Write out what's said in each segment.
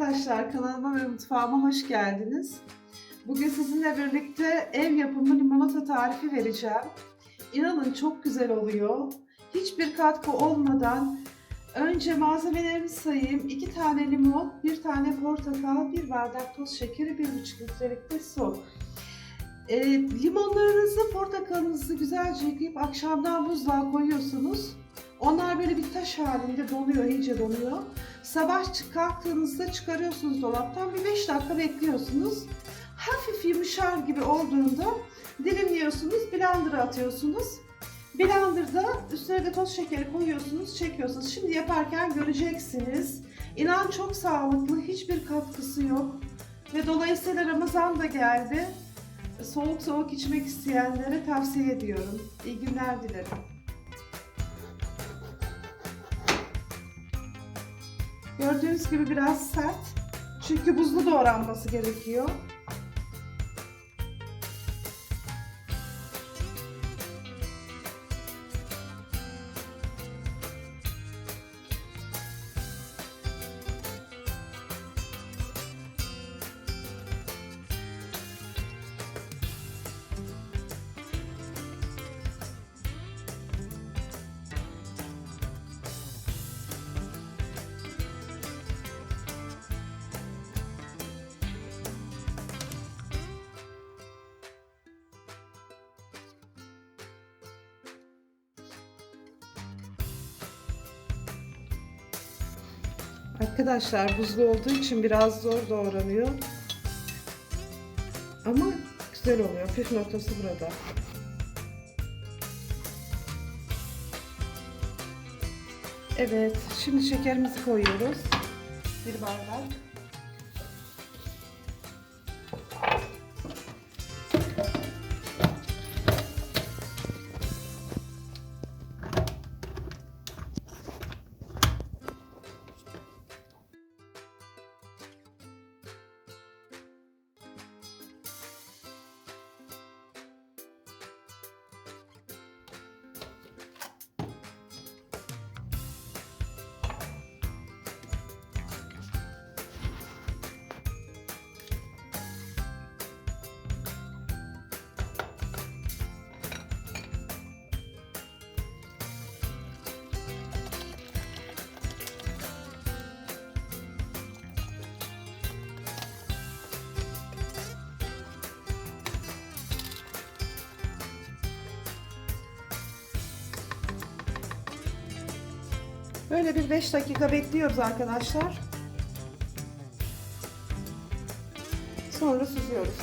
arkadaşlar kanalıma ve mutfağıma hoş geldiniz. Bugün sizinle birlikte ev yapımı limonata tarifi vereceğim. İnanın çok güzel oluyor. Hiçbir katkı olmadan önce malzemelerimi sayayım. 2 tane limon, 1 tane portakal, 1 bardak toz şekeri, 1,5 litrelik de su. E, limonlarınızı, portakalınızı güzelce yıkayıp akşamdan buzluğa koyuyorsunuz. Onlar böyle bir taş halinde donuyor, iyice donuyor. Sabah kalktığınızda çıkarıyorsunuz dolaptan bir 5 dakika bekliyorsunuz. Hafif yumuşar gibi olduğunda dilimliyorsunuz, blender'a atıyorsunuz. Blender'da üstüne de toz şekeri koyuyorsunuz, çekiyorsunuz. Şimdi yaparken göreceksiniz. İnan çok sağlıklı, hiçbir katkısı yok. Ve dolayısıyla Ramazan da geldi. Soğuk soğuk içmek isteyenlere tavsiye ediyorum. İyi günler dilerim. Gördüğünüz gibi biraz sert. Çünkü buzlu doğranması gerekiyor. Arkadaşlar buzlu olduğu için biraz zor doğranıyor. Ama güzel oluyor. Püf noktası burada. Evet, şimdi şekerimizi koyuyoruz. Bir bardak. Böyle bir 5 dakika bekliyoruz arkadaşlar. Sonra süzüyoruz.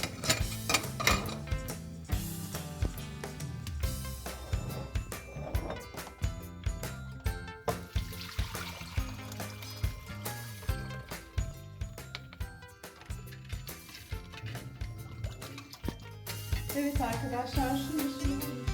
Evet arkadaşlar şimdi suyumuzu